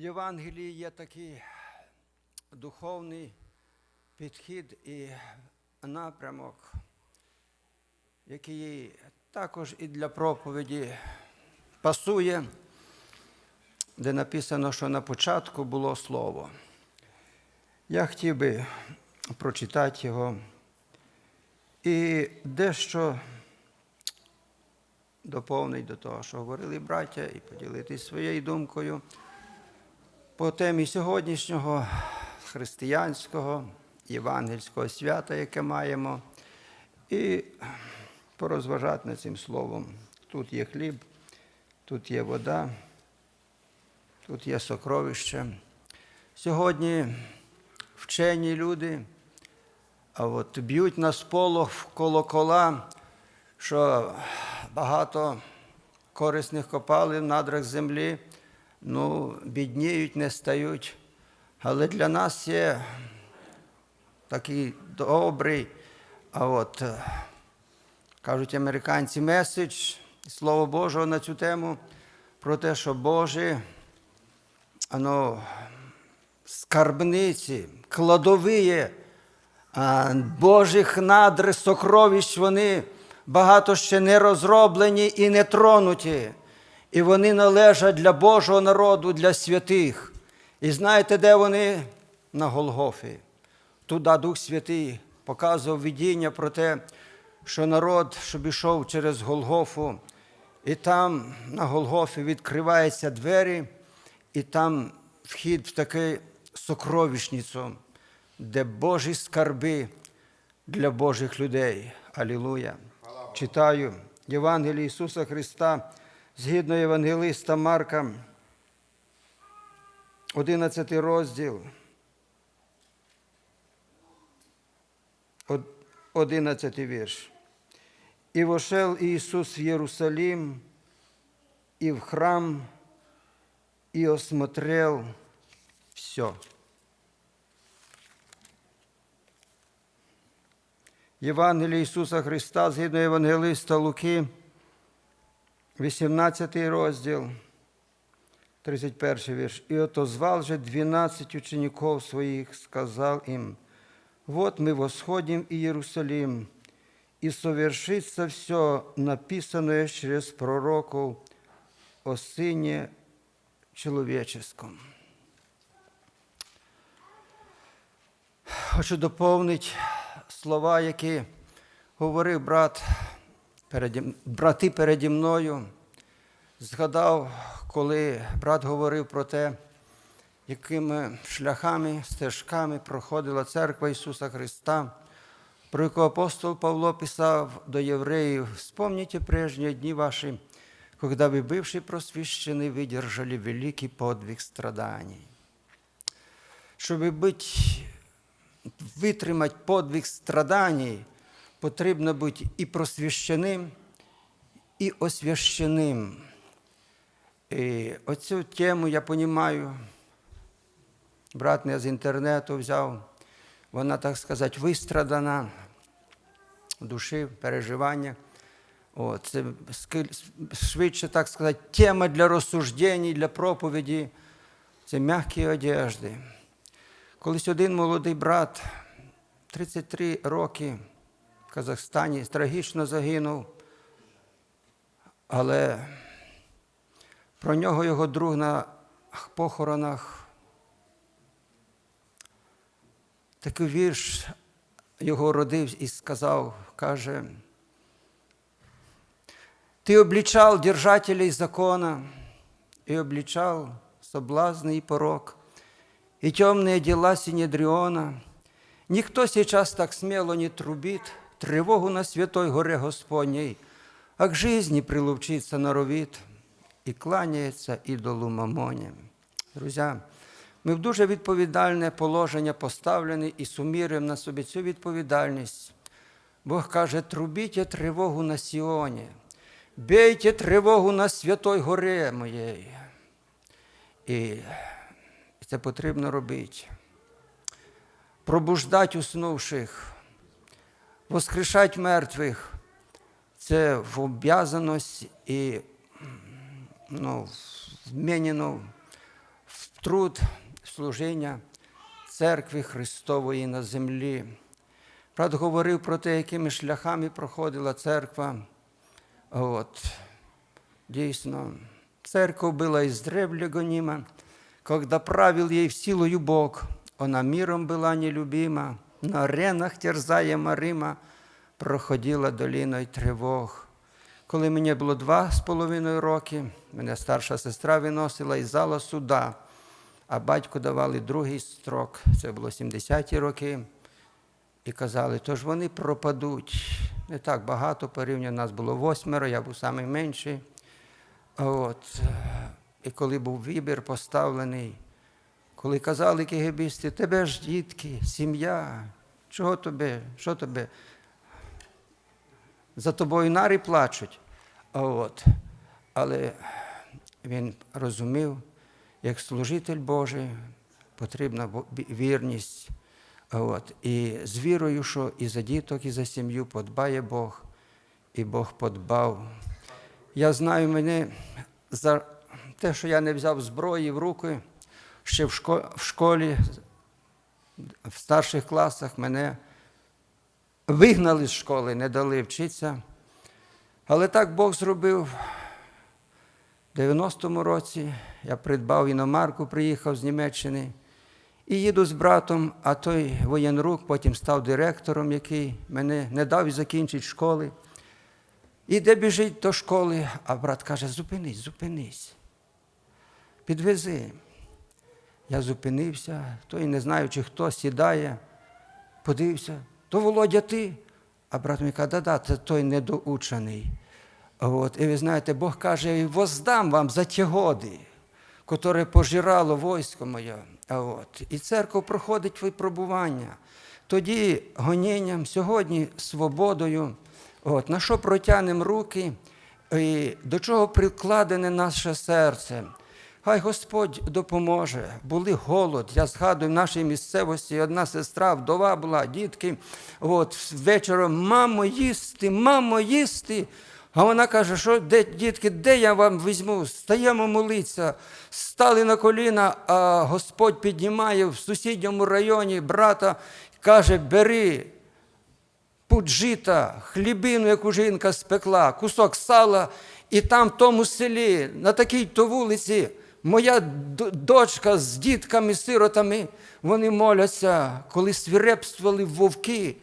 Євангелії є такий духовний підхід і напрямок, який також і для проповіді пасує, де написано, що на початку було слово. Я хотів би прочитати його і дещо доповнить до того, що говорили браття, і поділитись своєю думкою по темі сьогоднішнього християнського євангельського свята, яке маємо, і порозважати над цим словом. Тут є хліб, тут є вода, тут є сокровище. Сьогодні вчені люди, а от б'ють на сполох в колокола, що багато корисних копалин в надрах землі, ну, бідніють, не стають. Але для нас є такий добрий, а от е, кажуть американці, меседж, Слово Божого на цю тему про те, що Божі ано, скарбниці, кладові Божих надр, сокровищ, вони багато ще не розроблені і не тронуті. І вони належать для Божого народу, для святих. І знаєте, де вони? На Голгофі. Туди Дух Святий показував видіння про те, що народ, щоб ішов через Голгофу, і там на Голгофі відкриваються двері, і там вхід в таку сокровищницю, де Божі скарби для Божих людей. Алілуя. Читаю Євангеліє Ісуса Христа згідно Євангелиста Марка, 11 розділ. 11 вірш. «И вошел Иисус в Иерусалим и в храм, и осмотрел все. Євангеліє Ісуса Христа, згідно Євангелиста Луки, 18 розділ, 31 вірш. «И отозвал же двенадцать учеников своих, сказал им, вот мы восходим в Иерусалим, и совершится все написанное через пророков о Сыне Человеческом. Хочу доповнити слова, які говорив брат, переді, брати переді мною. Згадав, коли брат говорив про те, якими шляхами, стежками проходила церква Ісуса Христа, про яку апостол Павло писав до євреїв, «Вспомните прежние дни ваши, когда вы, бывшие просвящены, выдержали великий подвиг страданий». Щоб бути, витримати подвиг страданий, потрібно бути і просвященим, і освященим. І оцю тему я розумію, брат не з інтернету взяв, вона, так сказати, вистрадана душі, переживання. О, це швидше, так сказати, тема для розсуждень, для проповіді. Це м'які одежди. Колись один молодий брат, 33 роки в Казахстані, трагічно загинув, але про нього його друг на похоронах. Такий вірш його родив і сказав, каже, Ты обличал держателей закона и обличал соблазны и порок, и темные дела Синедриона. Никто сейчас так смело не трубит тревогу на святой горе Господней, а к жизни прилучиться норовит і кланяється ідолу Мамоні. Друзі, ми в дуже відповідальне положення поставлені і суміруємо на собі цю відповідальність. Бог каже, трубіть тривогу на Сіоні, бейте тривогу на святой горе моєї. І це потрібно робити. Пробуждати уснувших, воскрешать мертвих. Це в об'язаність і ну, вмінено в труд служіння церкви Христової на землі. Брат говорив про те, якими шляхами проходила церква. От. Дійсно, церковь была издревле гонима, когда правил ей в силою Бог, она миром была нелюбима, на аренах терзаема Рима, проходила доліною тривог. Коли мені було два з половиною роки, мене старша сестра виносила із зала суда, а батьку давали другий строк, це було 70-ті роки, і казали, тож вони пропадуть. Не так багато порівняно, нас було восьмеро, я був найменший. От. І коли був вибір поставлений, коли казали кегебісти, тебе ж дітки, сім'я, чого тобі, що тобі? За тобою нари плачуть. От. Але він розумів, як служитель Божий потрібна вірність. От. І з вірою, що і за діток, і за сім'ю подбає Бог, і Бог подбав. Я знаю мене за те, що я не взяв зброї в руки, ще в шко- в школі, в старших класах мене вигнали з школи, не дали вчитися. Але так Бог зробив. В 90-му році я придбав іномарку, приїхав з Німеччини і їду з братом, а той воєнрук потім став директором, який мене не дав і закінчити школи. Іде біжить до школи, а брат каже: зупинись, зупинись. Підвези. Я зупинився, той, не знаючи, хто сідає, подивився, то Володя ти. А брат мені каже, да-да, це той недоучений. От, і ви знаєте, Бог каже, воздам вам за ті годи, котре пожирало військо моє. От. І церква проходить випробування. Тоді гонінням, сьогодні свободою. От, на що протягнемо руки, і до чого прикладене наше серце. Хай Господь допоможе. Були голод. Я згадую в нашій місцевості одна сестра, вдова була, дітки. От вечором мамо їсти, мамо їсти. А вона каже, що де, дітки, де я вам візьму? Стаємо молитися. Стали на коліна, а Господь піднімає в сусідньому районі брата, каже, бери пуд жита, хлібину, яку жінка спекла, кусок сала, і там в тому селі, на такій то вулиці, моя дочка з дітками, сиротами, вони моляться, коли свирепствували вовки.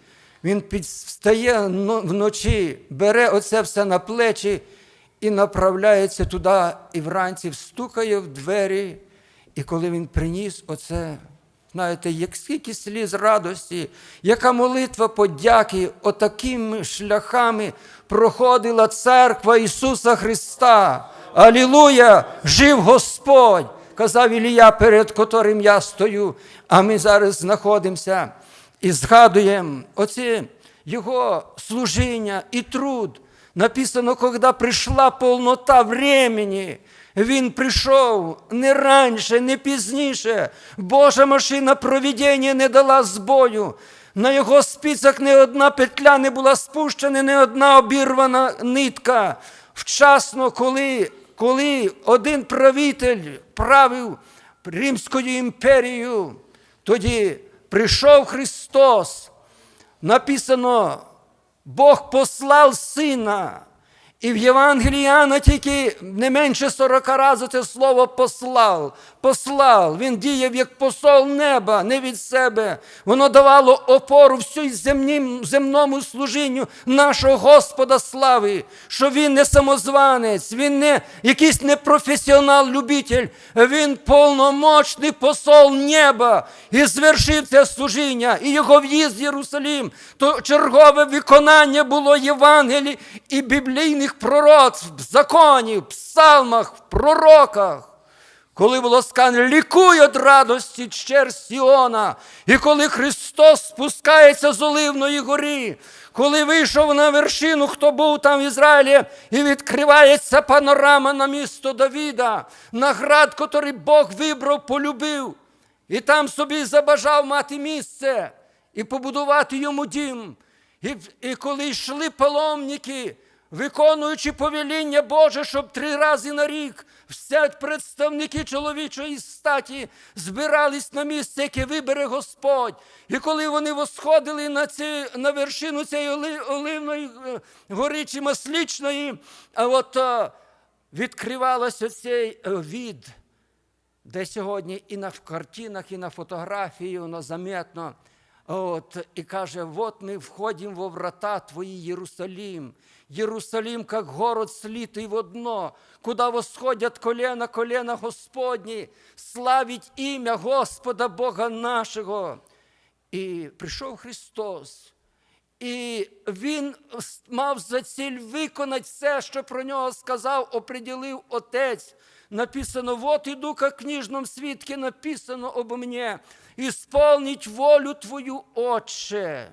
Він підстає вночі, бере оце все на плечі і направляється туди, і вранці встукає в двері. І коли він приніс оце, знаєте, як скільки сліз радості, яка молитва подяки, отакими шляхами проходила церква Ісуса Христа. Алілуя! Жив Господь! Казав Ілія, перед котрим я стою. А ми зараз знаходимося і згадуємо оце його служіння і труд. Написано, коли прийшла повнота времени, він прийшов не раніше, не пізніше. Божа машина провідіння не дала збою. На його спицях не одна петля не була спущена, не одна обірвана нитка. Вчасно, коли, коли один правитель правив Римською імперією, тоді прийшов Христос. Написано, Бог послав сина. І в Євангелії Іоанна тільки не менше 40 разів це слово послав. Послав. Він діяв як посол неба, не від себе. Воно давало опору всій земнім, земному служінню нашого Господа слави, що він не самозванець, він не якийсь непрофесіонал-любитель, він повномочний посол неба. І звершив це служіння, і його в'їзд в Єрусалим, то чергове виконання було Євангелій і біблійних пророцтв, законів, псалмах, пророках. Коли було сказано, лікуй від радості чер Сіона, і коли Христос спускається з Оливної гори, коли вийшов на вершину, хто був там в Ізраїлі, і відкривається панорама на місто Давіда, на град, котрий Бог вибрав, полюбив, і там собі забажав мати місце і побудувати йому дім. І, і коли йшли паломники, виконуючи повеління Боже, щоб три рази на рік Всі представники чоловічої статі збирались на місце, яке вибере Господь. І коли вони восходили на, ці, на вершину цієї оли- оливної е, гори чи маслічної, а от е, відкривалося цей е, від, де сьогодні і на картинах, і на фотографії воно заметно. От, і каже, от ми входимо во врата Твої, Єрусалим. Єрусалим, як город слитий в одно, куда восходять колена, колена Господні, славить ім'я Господа Бога нашого. І прийшов Христос, і Він мав за ціль виконати все, що про нього сказав, оприділив Отець. Написано, вот иду, как в книжном свитке написано обо мне, исполнить волю Твою, Отче,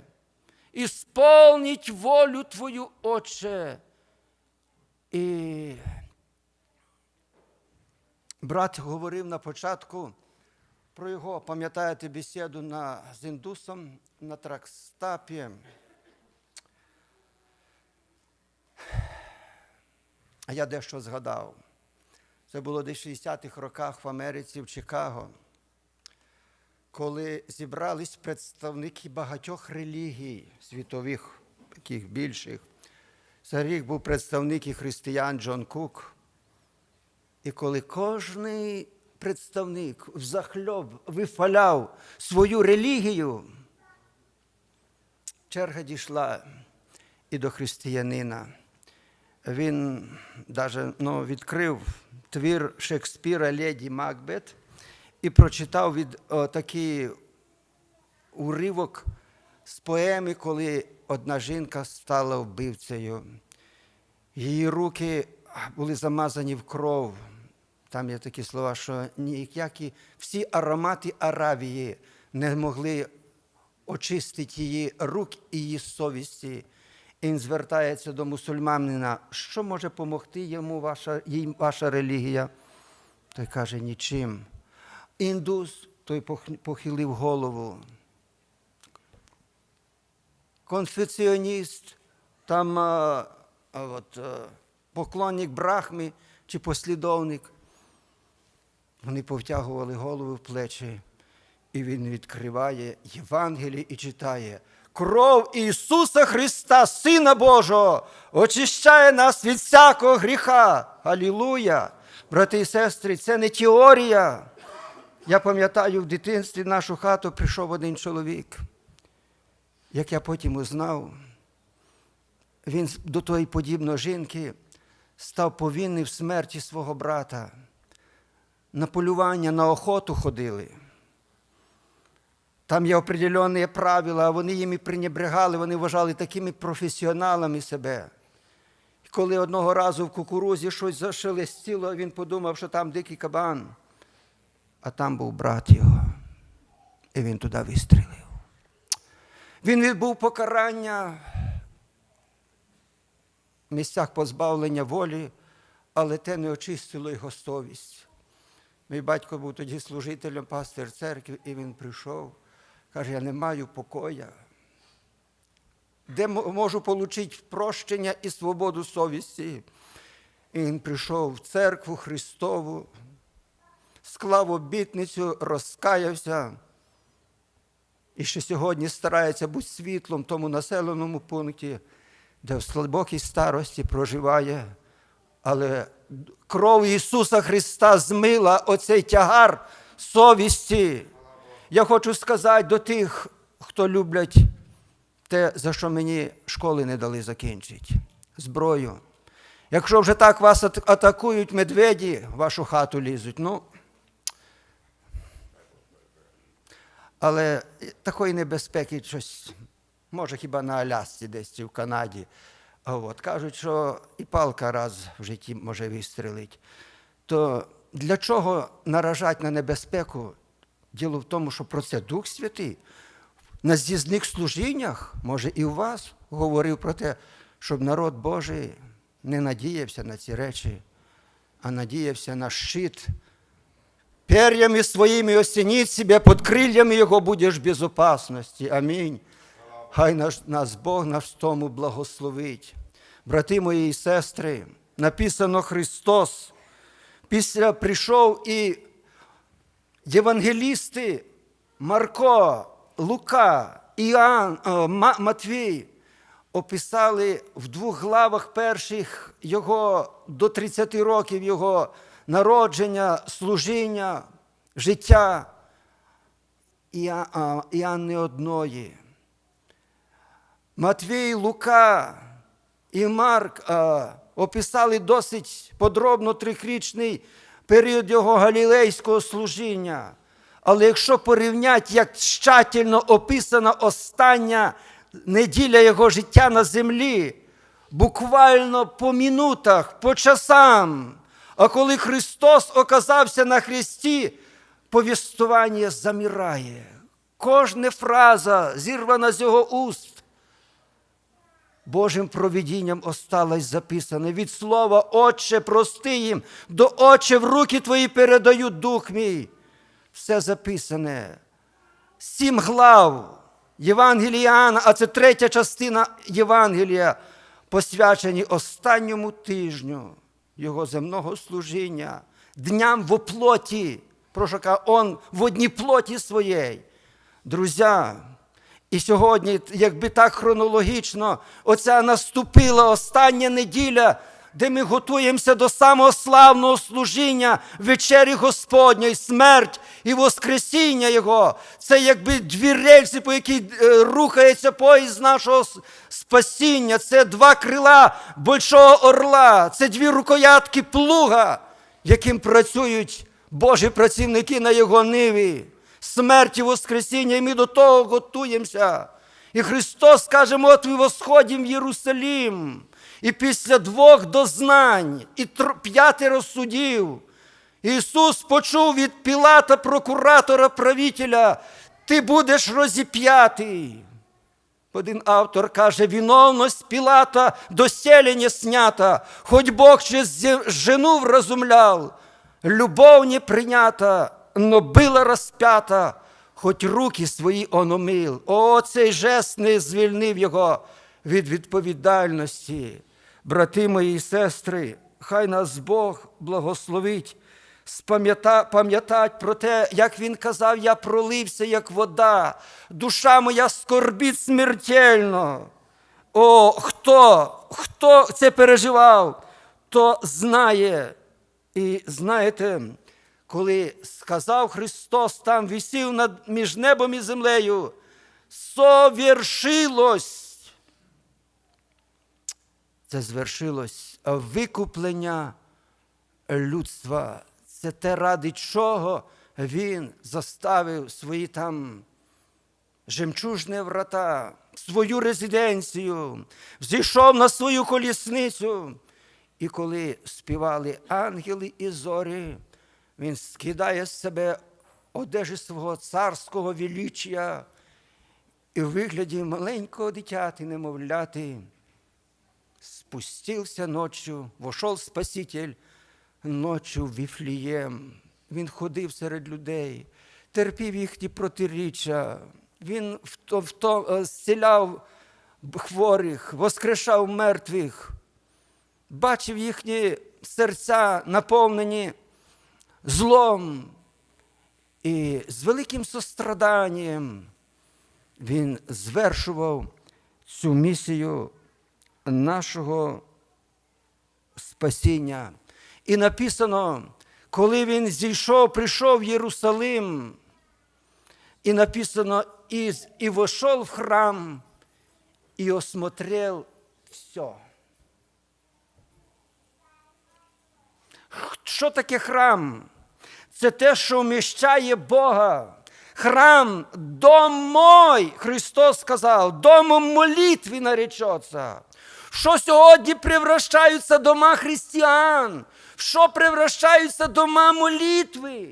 исполнить волю Твою, Отче. І брат говорив на початку про його, пам'ятаєте, бесіду на, з індусом на тракстапі. Я дещо згадав. Це було десь в 60-х роках в Америці, в Чикаго, коли зібрались представники багатьох релігій, світових, таких більших. Серед них був представник і християн Джон Кук. І коли кожний представник взахльоб вифаляв свою релігію, черга дійшла і до християнина. Він навіть ну, відкрив твір Шекспіра Леді Макбет і прочитав від о, такий уривок з поеми, коли одна жінка стала вбивцею. Її руки були замазані в кров. Там є такі слова, що ніякі всі аромати Аравії не могли очистити її рук і її совісті. І він звертається до мусульманина, що може допомогти йому ваша, їй ваша релігія? Той каже, нічим. Індус, той похилив голову. Конфеціоніст, там а, а от, а, поклонник Брахми чи послідовник. Вони повтягували голови в плечі, і він відкриває Євангеліє і читає. Кров Ісуса Христа, Сина Божого, очищає нас від всякого гріха. Алілуя! Брати і сестри, це не теорія. Я пам'ятаю, в дитинстві в нашу хату прийшов один чоловік. Як я потім узнав, він до тої подібної жінки став повинний в смерті свого брата. На полювання, на охоту ходили. Там є определенні правила, а вони їм і пренебрегали, вони вважали такими професіоналами себе. І коли одного разу в кукурузі щось зашелестіло, він подумав, що там дикий кабан, а там був брат його. І він туди вистрілив. Він відбув покарання в місцях позбавлення волі, але те не очистило його совість. Мій батько був тоді служителем пастир церкви, і він прийшов, каже, я не маю покоя. Де можу отримати прощення і свободу совісті? І він прийшов в церкву Христову, склав обітницю, розкаявся. І ще сьогодні старається бути світлом тому населеному пункті, де в глибокій старості проживає. Але кров Ісуса Христа змила оцей тягар совісті. Я хочу сказати до тих, хто люблять те, за що мені школи не дали закінчити. Зброю. Якщо вже так вас атакують медведі, в вашу хату лізуть, ну. Але такої небезпеки щось, може, хіба на Алясці десь чи в Канаді. От, кажуть, що і палка раз в житті може вистрелити. То для чого наражати на небезпеку? Діло в тому, що про це Дух Святий на з'їзних служіннях, може, і у вас говорив про те, щоб народ Божий не надіявся на ці речі, а надіявся на щит. Перьями своїми осініть себе, під криллями Його будеш в безопасності. Амінь. Хай наш, нас Бог нас тому благословить. Брати мої і сестри, написано Христос після прийшов і євангелісти Марко, Лука, Іоанн, Матвій описали в двох главах перших його до 30 років його народження, служіння, життя. Іа- а, Іоанн не одної. Матвій, Лука і Марк описали досить подробно трьохрічний період його галілейського служіння. Але якщо порівняти, як щательно описана остання неділя його життя на землі, буквально по минутах, по часам, а коли Христос оказався на хресті, повістування замирає. Кожна фраза, зірвана з його уст, Божим провидінням осталось записане від слова Отче, прости їм, до Отче в руки твої передаю дух мій. Все записане. Сім глав Євангелія а це третя частина Євангелія, посвячені останньому тижню його земного служіння, дням в оплоті, про що каже, он в одній плоті своєї. Друзя, і сьогодні, якби так хронологічно, оця наступила остання неділя, де ми готуємося до самого славного служіння вечері Господньої, смерть і Воскресіння Його. Це якби дві рельси, по якій е, рухається поїзд нашого спасіння. Це два крила большого орла, це дві рукоятки плуга, яким працюють Божі працівники на його ниві смерті, Воскресіння, і ми до того готуємося. І Христос каже, от ми восходимо в Єрусалім. І після двох дознань і п'ятеро судів Ісус почув від Пілата, прокуратора, правителя, ти будеш розіп'ятий. Один автор каже, виновність Пілата до селення снята, хоч Бог через жену вразумляв, любов не прийнята, но била розп'ята, хоч руки свої он омил. О, цей жест не звільнив його від відповідальності. Брати мої і сестри, хай нас Бог благословить пам'ятать про те, як він казав, я пролився, як вода, душа моя скорбить смертельно. О, хто, хто це переживав, то знає. І знаєте, коли сказав Христос, там висів над між небом і землею, совершилось. Це звершилось викуплення людства. Це те, ради чого він заставив свої там жемчужні врата, свою резиденцію, зійшов на свою колісницю. І коли співали ангели і зорі, він скидає з себе одежі свого царського величія і в вигляді маленького дитяти, немовляти, спустився ночью, вошел Спаситель ночью в Віфлієм. Він ходив серед людей, терпів їхні протиріччя. Він вто, вто, е, зціляв хворих, воскрешав мертвих, бачив їхні серця наповнені злом. І з великим состраданням він звершував цю місію нашого спасіння. І написано, коли він зійшов, прийшов в Єрусалим, і написано, і, і вошел в храм, і осмотрел все. Що таке храм? Це те, що вміщає Бога. Храм, дом мой, Христос сказав, домом молитви наречеться. Що сьогодні превращаються дома християн? Що превращаються дома молитви?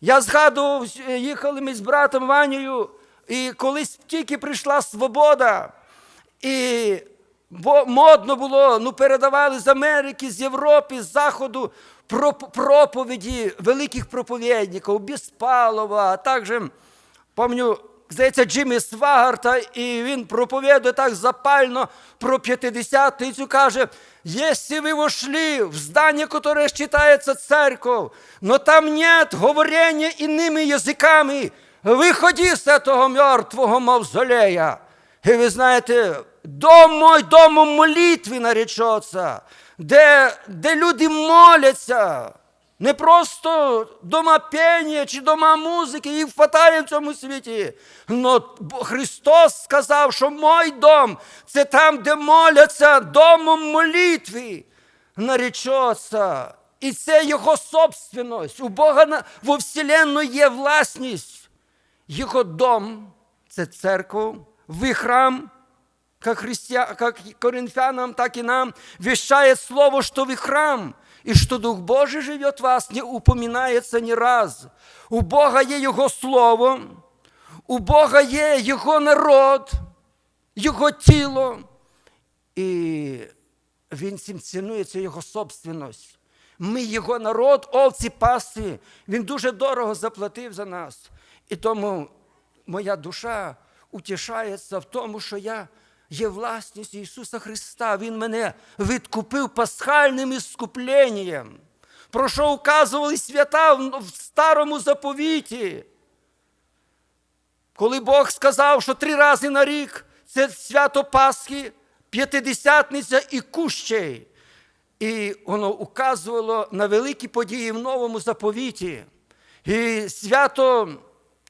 Я згадував, їхали ми з братом Ванею, і колись тільки прийшла свобода, і бо модно було, ну передавали з Америки, з Європи, з Заходу проповіді великих проповідників, Безпалова, а також, пам'ятаю, здається, Джиммі Свагарта, і він проповідує так запально про п'ятидесятницю, каже, якщо ви вошли в здание, которое считается церковь, но там нет говорения иными языками, виходи з этого мертвого мавзолея. І ви знаєте, дом мой домом молитви наречеться, де, де люди моляться. не просто дома пення чи дома музики, їх хватає в цьому світі. Но Христос сказав, що мой дом це там, де моляться домом молитви, наречеться. І це його собственність. У Бога во Вселенной є власність. Його дом це церква, ви храм, как, христиа... как коринфянам, так и нам, вещает слово, что вы храм, и что Дух Божий живет в вас, не упоминается ни раз. У Бога є Його Слово, у Бога є Його народ, Його тіло, і Він цим цінується Його собственність. Ми Його народ, овці паси. Він дуже дорого заплатив за нас. І тому моя душа утішається в тому, що я є власністю Ісуса Христа. Він мене відкупив пасхальним іскупленням, про що указували свята в старому заповіті. Коли Бог сказав, що три рази на рік це свято Пасхи, п'ятидесятниця і кущей. І воно указувало на великі події в новому заповіті. І свято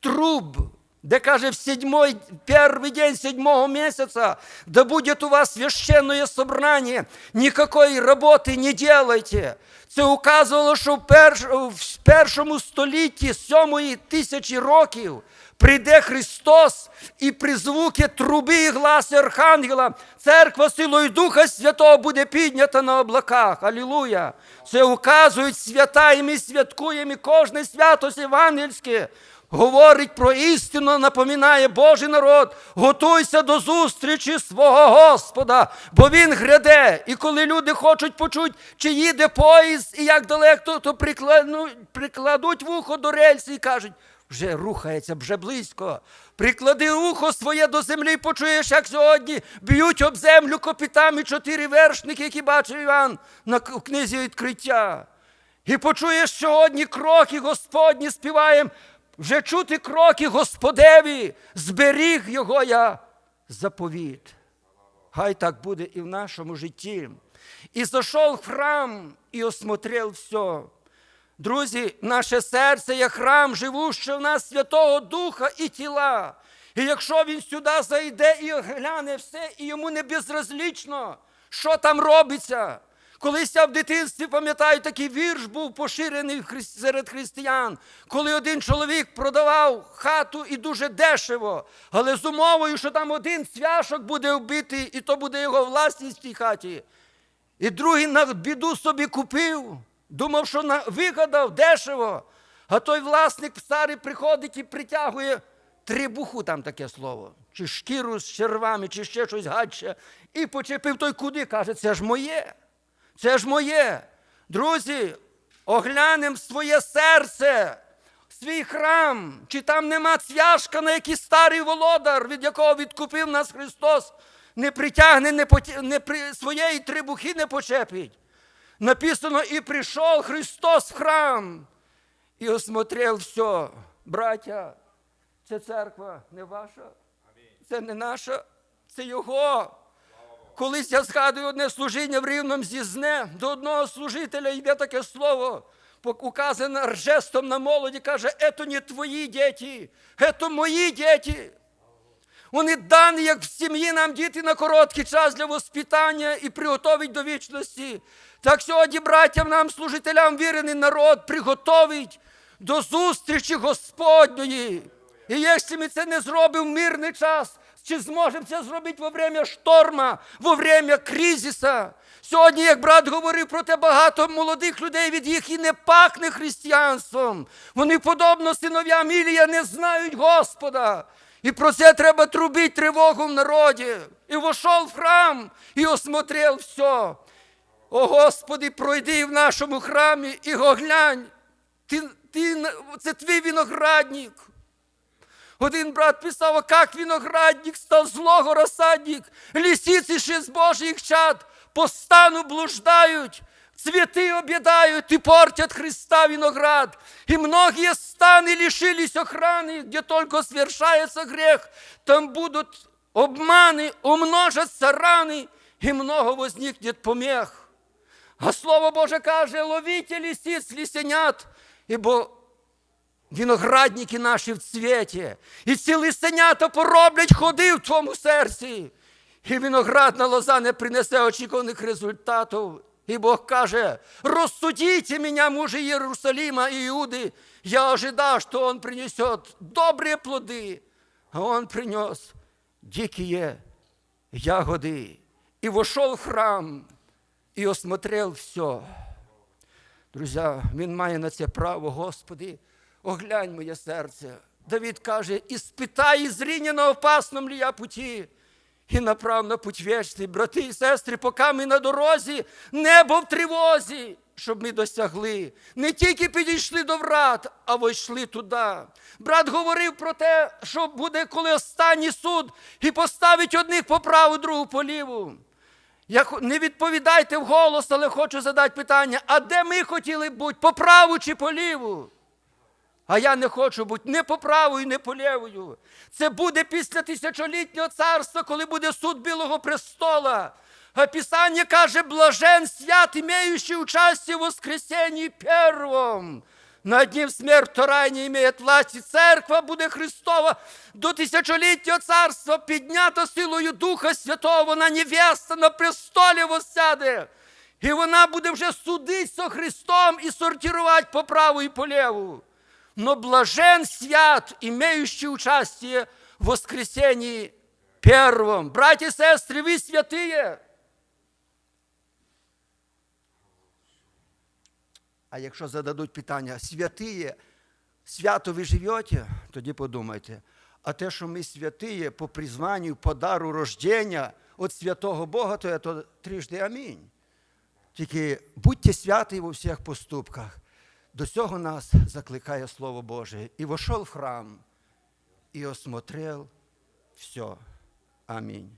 труб, де каже, в седьмой, перший день седьмого месяца, да будет у вас священное собрание, никакой роботи не делайте. Це указувало, що в, перш, в першому столітті, сьомої тисячі років, прийде Христос і при звуки труби і гласи Архангела церква силою Духа Святого буде піднята на облаках. Алілуя! Це указують свята, і ми святкуємо і кожне свято євангельське. Говорить про істину, напоминає Божий народ, готуйся до зустрічі свого Господа, бо Він гряде. І коли люди хочуть почути, чи їде поїзд, і як далеко, то прикладуть, вухо до рельси і кажуть, вже рухається, вже близько. Приклади ухо своє до землі, почуєш, як сьогодні б'ють об землю копітами чотири вершники, які бачив Іван на книзі відкриття. І почуєш сьогодні кроки Господні співаєм, вже чути кроки Господеві, зберіг його я заповіт. Хай так буде і в нашому житті. І зайшов в храм і осмотрел все. Друзі, наше серце є храм, живущий в нас Святого Духа і тіла. І якщо він сюди зайде і огляне все, і йому не безразлічно, що там робиться. Колись я в дитинстві пам'ятаю, такий вірш був поширений серед християн, коли один чоловік продавав хату і дуже дешево, але з умовою, що там один цвяшок буде вбитий, і то буде його власність в тій хаті. І другий на біду собі купив, думав, що вигадав дешево. А той власник старий приходить і притягує трибуху, там таке слово, чи шкіру з червами, чи ще щось гадше. І почепив той куди, каже, це ж моє. Це ж моє. Друзі, оглянемо своє серце, свій храм, чи там нема цвяшка, на який старий володар, від якого відкупив нас Христос, не притягне, не, поті... не при... своєї трибухи не почепить. Написано, і прийшов Христос в храм і осмотрел все. Браття, це церква не ваша, це не наша, це Його. Колись я згадую одне служіння в рівному зізне, до одного служителя йде таке слово, указане жестом на молоді, каже, «Ето не твої діти, ето мої діти. Вони дані, як в сім'ї нам діти на короткий час для воспитання і приготовить до вічності. Так сьогодні, братям, нам, служителям, вірений народ, приготовить до зустрічі Господньої. І якщо ми це не зробимо в мирний час, чи зможемо це зробити во время шторма, во время кризиса? Сьогодні, як брат говорив про те, багато молодих людей від їх і не пахне християнством. Вони, подобно синов'ям Ілія, не знають Господа. І про це треба трубити тривогу в народі. І вошов в храм і осмотрел все. О Господи, пройди в нашому храмі і оглянь. Ти, ти, це твій виноградник. Один брат писав, а как виноградник став злого розсадник, лисиці ще з Божих чад по стану блуждають, цветы объедают и портят Христа виноград. И многие станы лишились охраны, где только совершается грех. Там будут обманы, умножатся раны, и много возникнет помех. А Слово Боже каже, ловите лисиц, лисенят, ибо виноградники наші в цвіті, і ці лисенята пороблять ходи в твоєму серці. І виноградна лоза не принесе очікуваних результатів. І Бог каже, розсудіть меня, мужи Иерусалима и Иуды, я ожидал, что он принесет добрые плоды, а он принес дикие ягоды. И вошел в храм, и осмотрел все. Друзі, він має на це право, Господи, оглянь моє серце. Давид каже, іспитай зріння на опасному ли я путі, і направ на путь вічний, брати і сестри, поки ми на дорозі, небо в тривозі, щоб ми досягли. Не тільки підійшли до врат, а войшли туди. Брат говорив про те, що буде, коли останній суд, і поставить одних по праву, другу по ліву. Я не відповідайте вголос, але хочу задати питання: а де ми хотіли бути, по праву чи по ліву? А я не хочу бути не по правою, не по лівою. Це буде після тисячолітнього царства, коли буде суд Білого престола. А Писання каже, блажен свят, имеющий участие в воскресении первом. На одним смерть, вторая не имеет власти. Церква буде Христова до тисячоліття царства піднята силою Духа Святого. Вона невеста на престолі воссяде. І вона буде вже судить со Христом і сортувати по праву і по леву Но блажен свят, имеющий участие в воскресении первом. Братья и сестры, вы святые. А якщо зададуть питання, святиє, свято ви живете, тоді подумайте. А те, що ми святиє по призванню, по дару рождення від святого Бога, то це трижди амінь. Тільки будьте святі во всіх поступках. До цього нас закликає Слово Боже. І вошел в храм, і осмотрел все. Амінь.